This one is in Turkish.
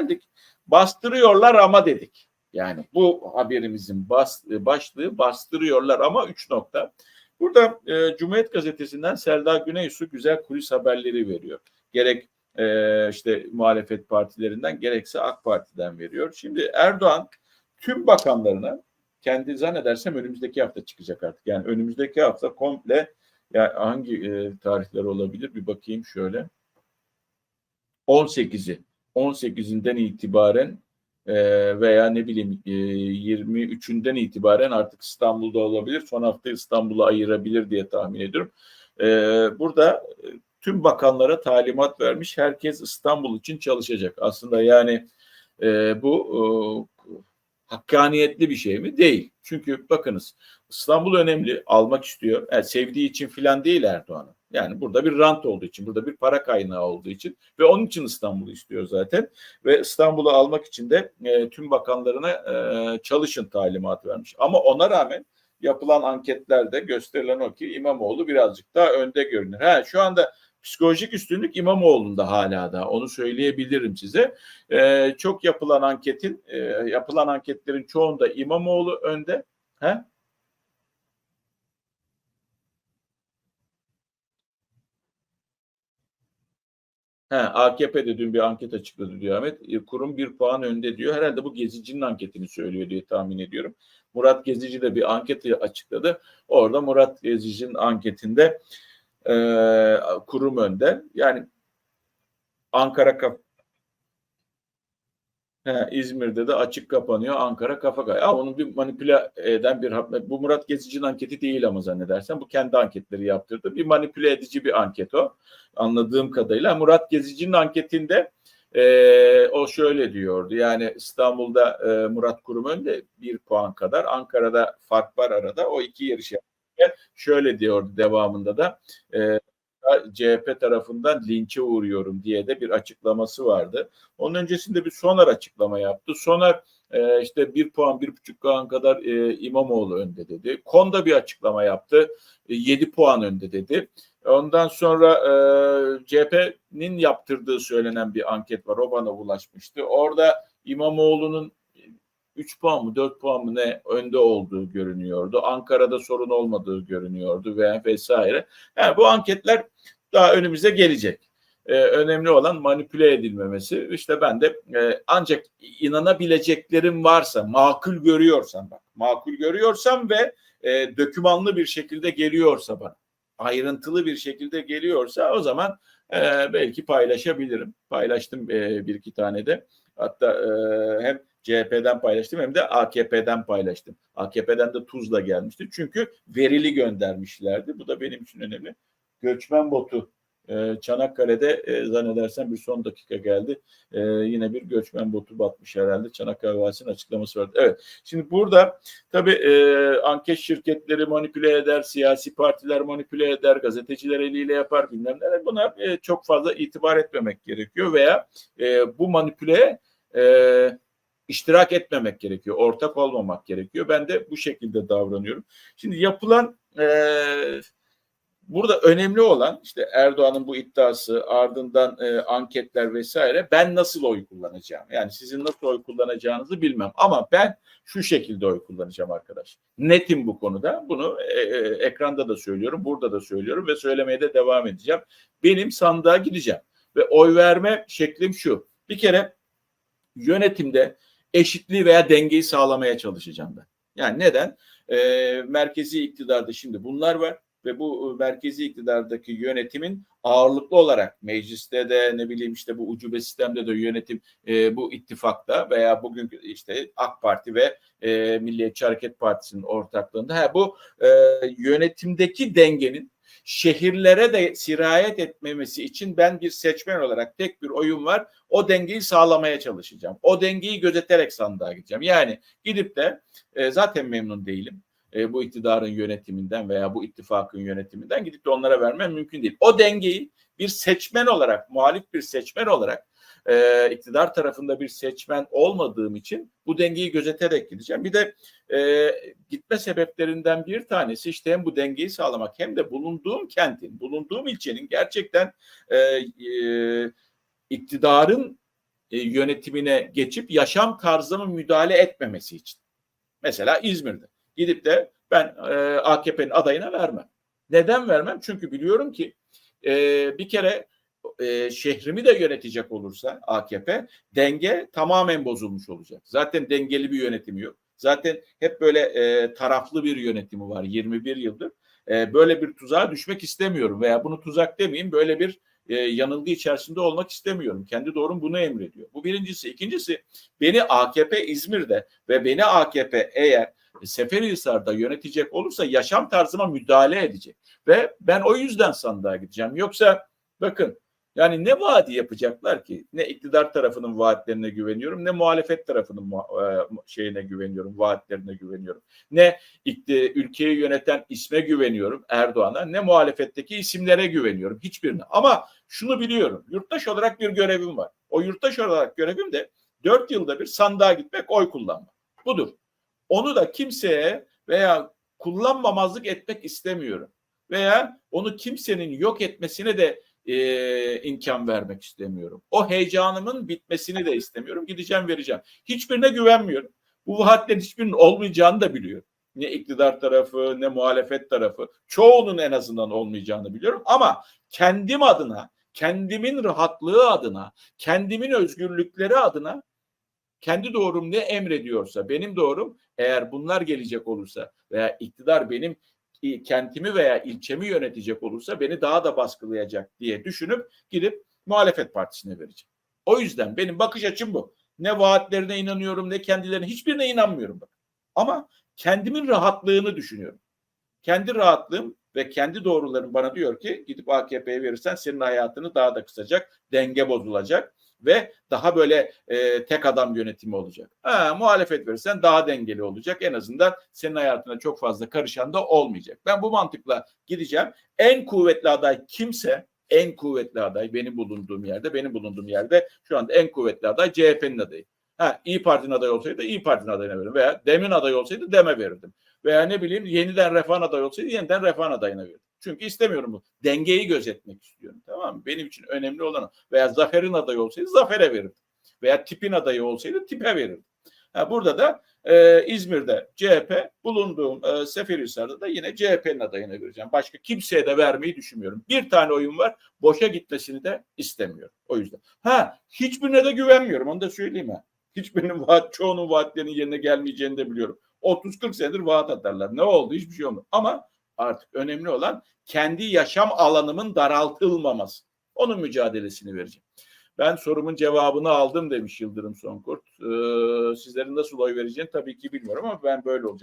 geldik. Bastırıyorlar ama dedik. Yani bu haberimizin bas, başlığı bastırıyorlar ama 3 nokta. Burada e, Cumhuriyet Gazetesi'nden Selda Güneysu güzel kulis haberleri veriyor. Gerek e, işte muhalefet partilerinden gerekse AK Parti'den veriyor. Şimdi Erdoğan tüm bakanlarına kendi zannedersem önümüzdeki hafta çıkacak artık. Yani önümüzdeki hafta komple yani hangi e, tarihler olabilir bir bakayım şöyle. 18'i 18'inden itibaren e, veya ne bileyim e, 23'ünden itibaren artık İstanbul'da olabilir. Son hafta İstanbul'u ayırabilir diye tahmin ediyorum. E, burada e, tüm bakanlara talimat vermiş. Herkes İstanbul için çalışacak. Aslında yani e, bu e, hakkaniyetli bir şey mi? Değil. Çünkü bakınız İstanbul önemli, almak istiyor. Yani sevdiği için filan değil Erdoğan'ın. Yani burada bir rant olduğu için, burada bir para kaynağı olduğu için ve onun için İstanbul'u istiyor zaten. Ve İstanbul'u almak için de e, tüm bakanlarına e, çalışın talimat vermiş. Ama ona rağmen yapılan anketlerde gösterilen o ki İmamoğlu birazcık daha önde görünür. Ha, şu anda psikolojik üstünlük İmamoğlu'nda hala da onu söyleyebilirim size. Ee, çok yapılan anketin e, yapılan anketlerin çoğunda İmamoğlu önde. He? He, AKP'de dün bir anket açıkladı diyor Ahmet. E, kurum bir puan önde diyor. Herhalde bu Gezici'nin anketini söylüyor diye tahmin ediyorum. Murat Gezici de bir anket açıkladı. Orada Murat Gezici'nin anketinde e, kurum önde. Yani Ankara kaf He, İzmir'de de açık kapanıyor. Ankara kafa kay. Ama onun bir manipüle eden bir bu Murat Gezici'nin anketi değil ama zannedersen bu kendi anketleri yaptırdı. Bir manipüle edici bir anket o. Anladığım kadarıyla Murat Gezici'nin anketinde e, o şöyle diyordu. Yani İstanbul'da e, Murat Kurum önde bir puan kadar. Ankara'da fark var arada. O iki yarış yaptı. Şöyle diyordu devamında da e, CHP tarafından linçe uğruyorum diye de bir açıklaması vardı. Onun öncesinde bir Soner açıklama yaptı. Soner e, işte bir puan, bir buçuk puan kadar e, İmamoğlu önde dedi. Konda bir açıklama yaptı. E, 7 puan önde dedi. Ondan sonra e, CHP'nin yaptırdığı söylenen bir anket var. O bana ulaşmıştı. Orada İmamoğlu'nun 3 puan mı 4 puan mı ne önde olduğu görünüyordu. Ankara'da sorun olmadığı görünüyordu veya vesaire. Yani bu anketler daha önümüze gelecek. Ee, önemli olan manipüle edilmemesi. İşte ben de e, ancak inanabileceklerim varsa, makul görüyorsam bak, makul görüyorsam ve e, dökümanlı bir şekilde geliyorsa bana, ayrıntılı bir şekilde geliyorsa o zaman e, belki paylaşabilirim. Paylaştım e, bir iki tane de. Hatta e, hem CHP'den paylaştım hem de AKP'den paylaştım. AKP'den de Tuzla gelmişti. Çünkü verili göndermişlerdi. Bu da benim için önemli. Göçmen botu e, Çanakkale'de e, zannedersem bir son dakika geldi. E, yine bir göçmen botu batmış herhalde. Çanakkale Valisi'nin açıklaması vardı. Evet. Şimdi burada tabii e, anket şirketleri manipüle eder, siyasi partiler manipüle eder, gazeteciler eliyle yapar bilmem neler. Buna çok fazla itibar etmemek gerekiyor veya bu manipüle e, iştirak etmemek gerekiyor, ortak olmamak gerekiyor. Ben de bu şekilde davranıyorum. Şimdi yapılan e, burada önemli olan işte Erdoğan'ın bu iddiası ardından e, anketler vesaire ben nasıl oy kullanacağım? Yani sizin nasıl oy kullanacağınızı bilmem ama ben şu şekilde oy kullanacağım arkadaş. Netim bu konuda. Bunu e, e, ekranda da söylüyorum, burada da söylüyorum ve söylemeye de devam edeceğim. Benim sandığa gideceğim ve oy verme şeklim şu. Bir kere yönetimde eşitliği veya dengeyi sağlamaya çalışacağım ben. Yani neden? E, merkezi iktidarda şimdi bunlar var ve bu e, merkezi iktidardaki yönetimin ağırlıklı olarak mecliste de ne bileyim işte bu ucube sistemde de yönetim e, bu ittifakta veya bugün işte AK Parti ve e, Milliyetçi Hareket Partisi'nin ortaklığında ha, bu e, yönetimdeki dengenin şehirlere de sirayet etmemesi için ben bir seçmen olarak tek bir oyun var. O dengeyi sağlamaya çalışacağım. O dengeyi gözeterek sandığa gideceğim. Yani gidip de e, zaten memnun değilim. E, bu iktidarın yönetiminden veya bu ittifakın yönetiminden gidip de onlara vermem mümkün değil. O dengeyi bir seçmen olarak, muhalif bir seçmen olarak e, iktidar tarafında bir seçmen olmadığım için bu dengeyi gözeterek gideceğim. Bir de e, gitme sebeplerinden bir tanesi işte hem bu dengeyi sağlamak hem de bulunduğum kentin, bulunduğum ilçenin gerçekten e, e, iktidarın e, yönetimine geçip yaşam tarzımı müdahale etmemesi için. Mesela İzmir'de gidip de ben e, AKP'nin adayına vermem. Neden vermem? Çünkü biliyorum ki e, bir kere e, şehrimi de yönetecek olursa AKP denge tamamen bozulmuş olacak. Zaten dengeli bir yönetimi yok. Zaten hep böyle e, taraflı bir yönetimi var 21 yıldır. E, böyle bir tuzağa düşmek istemiyorum veya bunu tuzak demeyeyim böyle bir e, yanılgı içerisinde olmak istemiyorum. Kendi doğrum bunu emrediyor. Bu birincisi. İkincisi beni AKP İzmir'de ve beni AKP eğer Seferihisar'da yönetecek olursa yaşam tarzıma müdahale edecek. Ve ben o yüzden sandığa gideceğim. Yoksa bakın yani ne vaadi yapacaklar ki? Ne iktidar tarafının vaatlerine güveniyorum, ne muhalefet tarafının e, şeyine güveniyorum, vaatlerine güveniyorum. Ne ülkeyi yöneten isme güveniyorum Erdoğan'a, ne muhalefetteki isimlere güveniyorum hiçbirine. Ama şunu biliyorum, yurttaş olarak bir görevim var. O yurttaş olarak görevim de dört yılda bir sandığa gitmek, oy kullanmak. Budur. Onu da kimseye veya kullanmamazlık etmek istemiyorum. Veya onu kimsenin yok etmesine de e, imkan vermek istemiyorum. O heyecanımın bitmesini de istemiyorum. Gideceğim vereceğim. Hiçbirine güvenmiyorum. Bu vaatlerin hiçbirinin olmayacağını da biliyorum. Ne iktidar tarafı ne muhalefet tarafı. Çoğunun en azından olmayacağını biliyorum. Ama kendim adına, kendimin rahatlığı adına, kendimin özgürlükleri adına kendi doğrum ne emrediyorsa benim doğrum eğer bunlar gelecek olursa veya iktidar benim kentimi veya ilçemi yönetecek olursa beni daha da baskılayacak diye düşünüp gidip muhalefet partisine vereceğim. O yüzden benim bakış açım bu. Ne vaatlerine inanıyorum ne kendilerine hiçbirine inanmıyorum. Ama kendimin rahatlığını düşünüyorum. Kendi rahatlığım ve kendi doğrularım bana diyor ki gidip AKP'ye verirsen senin hayatını daha da kısacak, denge bozulacak ve daha böyle e, tek adam yönetimi olacak. Ha, muhalefet verirsen daha dengeli olacak. En azından senin hayatına çok fazla karışan da olmayacak. Ben bu mantıkla gideceğim. En kuvvetli aday kimse en kuvvetli aday benim bulunduğum yerde, benim bulunduğum yerde şu anda en kuvvetli aday CHP'nin adayı. Ha, İyi Parti'nin adayı olsaydı İyi Parti'nin adayına verirdim. Veya Dem'in adayı olsaydı Dem'e verirdim. Veya ne bileyim yeniden Refah'ın adayı olsaydı yeniden Refah'ın adayına verirdim. Çünkü istemiyorum bu. Dengeyi gözetmek istiyorum. Tamam mı? Benim için önemli olan o. Veya Zafer'in adayı olsaydı Zafer'e verirdim. Veya tipin adayı olsaydı tipe verirdim. Ha, burada da e, İzmir'de CHP bulunduğum e, Seferihisar'da da yine CHP'nin adayına vereceğim. Başka kimseye de vermeyi düşünmüyorum. Bir tane oyun var. Boşa gitmesini de istemiyorum. O yüzden. Ha hiçbirine de güvenmiyorum. Onu da söyleyeyim ha. Hiçbirinin vaat, çoğunun vaatlerinin yerine gelmeyeceğini de biliyorum. 30-40 senedir vaat atarlar. Ne oldu? Hiçbir şey olmadı. Ama artık önemli olan kendi yaşam alanımın daraltılmaması. Onun mücadelesini vereceğim. Ben sorumun cevabını aldım demiş Yıldırım Sonkurt. Ee, sizlerin nasıl oy vereceğini tabii ki bilmiyorum ama ben böyle olacağım.